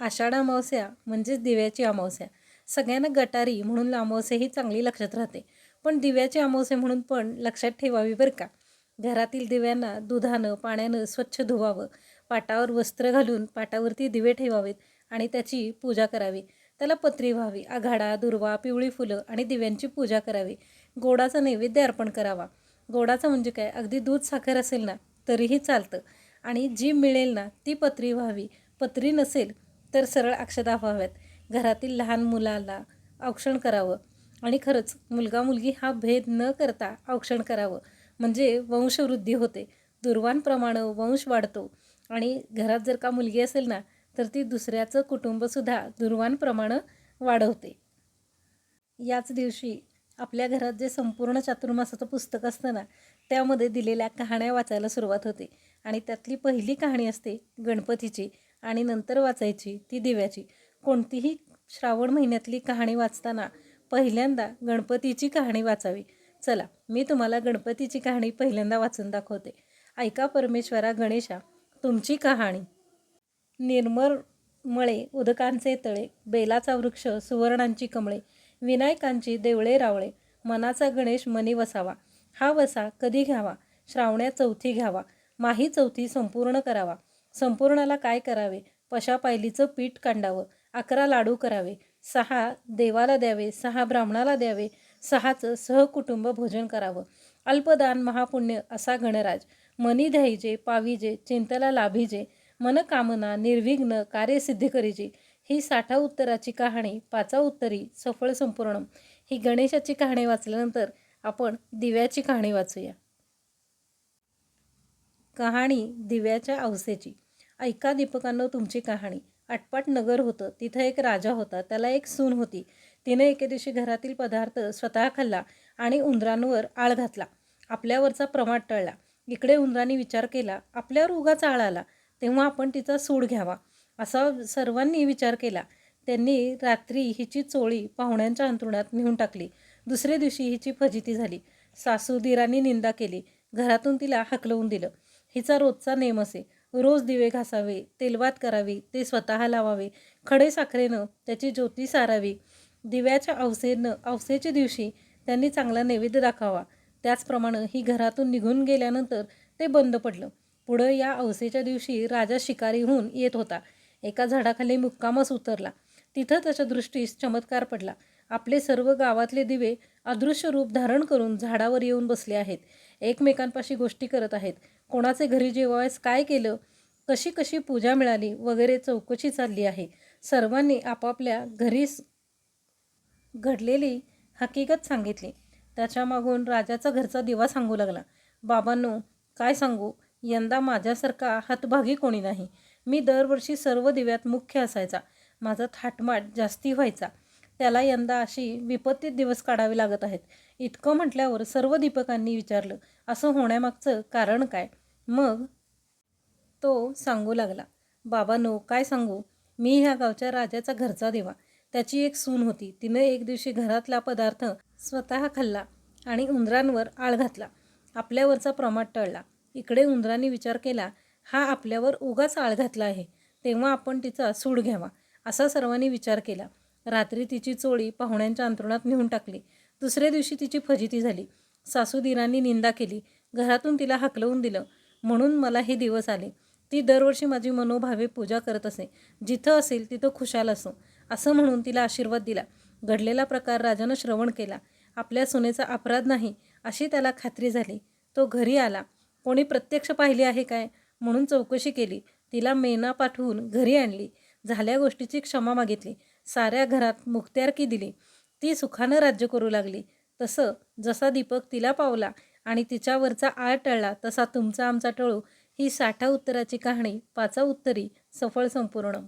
आषाढ अमावस्या म्हणजेच दिव्याची अमावस्या. सगळ्यांना गटारी म्हणून अमावस्या ही चांगली लक्षात राहते. पण दिव्याची अमावस्या म्हणून पण लक्षात ठेवावी बरं का? घरातील दिव्यांना दुधानं पाण्यानं स्वच्छ धुवावं. पाटावर वस्त्र घालून पाटावरती दिवे ठेवावेत आणि त्याची पूजा करावी. त्याला पत्री व्हावी. आघाडा दुर्वा पिवळी फुलं आणि दिव्यांची पूजा करावी. गोडाचा नैवेद्य अर्पण करावा. गोडाचं म्हणजे काय? अगदी दूध साखर असेल ना तरीही चालतं. आणि जी मिळेल ना ती पत्री व्हावी. पत्री नसेल तर सरळ अक्षता व्हाव्यात घरातील लहान मुलाला औक्षण करावं. आणि खरंच मुलगा मुलगी हा भेद न करता औक्षण करावं. म्हणजे वंशवृद्धी होते. दुर्वांप्रमाणे वंश वाढतो. आणि घरात जर का मुलगी असेल ना तर ती दुसऱ्याचं कुटुंबसुद्धा दुर्वांप्रमाणे वाढवते. याच दिवशी आपल्या घरात जे संपूर्ण चातुर्मासाचं पुस्तक असतं ना त्यामध्ये दिलेल्या कहाण्या वाचायला सुरुवात होते. आणि त्यातली पहिली कहाणी असते गणपतीची. आणि नंतर वाचायची ती दिव्याची. कोणतीही श्रावण महिन्यातली कहाणी वाचताना पहिल्यांदा गणपतीची कहाणी वाचावी. चला मी तुम्हाला गणपतीची कहाणी पहिल्यांदा वाचून दाखवते. ऐका परमेश्वरा गणेशा तुमची कहाणी. निर्मळ मळे उदकांचे तळे बेलाचा वृक्ष सुवर्णांची कमळे विनायकांची देवळे रावळे मनाचा गणेश मनी वसावा. हा वसा कधी घ्यावा? श्रावण्या चौथी घ्यावा. माही चौथी संपूर्ण करावा. संपूर्णाला काय करावे? पशा पायलीचं पीठ कांडावं. अकरा लाडू करावे. सहा देवाला द्यावे. सहा ब्राह्मणाला द्यावे. सहाचं सहकुटुंब भोजन करावं. अल्पदान महापुण्य असा गणराज. मनी ध्यायजे पाविजे चिंतला लाभिजे मनकामना निर्विघ्न कार्यसिद्धी करीजे. ही साठा उत्तराची कहाणी पाचा उत्तरी सफळ संपूर्ण. ही गणेशाची कहाणी वाचल्यानंतर आपण दिव्याची कहाणी वाचूया. कहाणी दिव्याच्या अवसेची ऐका दीपकांनो तुमची कहाणी. आटपाट नगर होतं. तिथं एक राजा होता. त्याला एक सून होती. तिने एके दिवशी घरातील पदार्थ स्वतः खाल्ला आणि उंदरांवर आळ घातला. आपल्यावरचा प्रमाद टळला. इकडे उंदरांनी विचार केला आपल्यावर उगाच आळ आला. तेव्हा आपण तिचा सूड घ्यावा. असा सर्वांनी विचार केला. त्यांनी रात्री हिची चोळी पाहुण्यांच्या अंतरुणात नेऊन टाकली. दुसऱ्या दिवशी हिची फजिती झाली. सासू दिरांनी निंदा केली. घरातून तिला हकलवून दिलं. हिचा रोजचा नेम असे. रोज दिवे घासावे तेलवात करावी ते स्वतः लावावे. खडे साखरेनं त्याची ज्योती सारावी. दिव्याच्या अवसेनं अवसेच्या दिवशी त्यांनी चांगला नैवेद्य दाखावा. त्याचप्रमाणे ही घरातून निघून गेल्यानंतर ते बंद पडलं. पुढं या अवसेच्या दिवशी राजा शिकारी होऊन येत होता. एका झाडाखाली मुक्कामच उतरला. तिथं त्याच्या दृष्टीस चमत्कार पडला. आपले सर्व गावातले दिवे अदृश्य रूप धारण करून झाडावर येऊन बसले आहेत. एकमेकांपाशी गोष्टी करत आहेत. कोणाचे घरी जेवायस काय केलं? कशी कशी पूजा मिळाली? वगैरे चौकशी चालली आहे. सर्वांनी आपापल्या घरी घडलेली हकीकत सांगितली. त्याच्या मागून राजाचा घरचा दिवा सांगू लागला. बाबांनो काय सांगू? यंदा माझ्यासारखा हातभागी कोणी नाही. मी दरवर्षी सर्व दिव्यात मुख्य असायचा. माझा थाटमाट जास्ती व्हायचा. त्याला यंदा अशी विपत्तीत दिवस काढावे लागत आहेत. इतकं म्हटल्यावर सर्व दीपकांनी विचारलं असं होण्यामागचं कारण काय? मग तो सांगू लागला बाबानो काय सांगू? मी ह्या गावच्या राजाचा घरचा देवा. त्याची एक सून होती. तिनं एक दिवशी घरातला पदार्थ स्वतः खाल्ला आणि उंदरांवर आळ घातला. आपल्यावरचा प्रमाद टळला. इकडे उंदरांनी विचार केला हा आपल्यावर उगाच आळ घातला आहे. तेव्हा आपण तिचा सूड घ्यावा. असा सर्वांनी विचार केला. रात्री तिची चोळी पाहुण्यांच्या अंतरुणात नेऊन टाकली. दुसऱ्या दिवशी तिची फजिती झाली. सासूदिरांनी निंदा केली. घरातून तिला हकलवून दिलं. म्हणून मला हे दिवस आले. ती दरवर्षी माझी मनोभावे पूजा करत असे. जिथं असेल तिथं खुशाल असो. असं म्हणून तिला आशीर्वाद दिला. घडलेला प्रकार राजानं श्रवण केला. आपल्या सुनेचा अपराध नाही अशी त्याला खात्री झाली. तो घरी आला. कोणी प्रत्यक्ष पाहिली आहे काय? म्हणून चौकशी केली. तिला मेना पाठवून घरी आणली. झाल्या गोष्टीची क्षमा मागितली. साऱ्या घरात मुक्त्यारकी दिली. ती सुखानं राज्य करू लागली. तसं जसा दीपक तिला पावला आणि तिच्यावरचा आळ टळला तसा तुमचा आमचा टळू. ही साठा उत्तराची कहाणी पाचा उत्तरी सफळ संपूर्ण.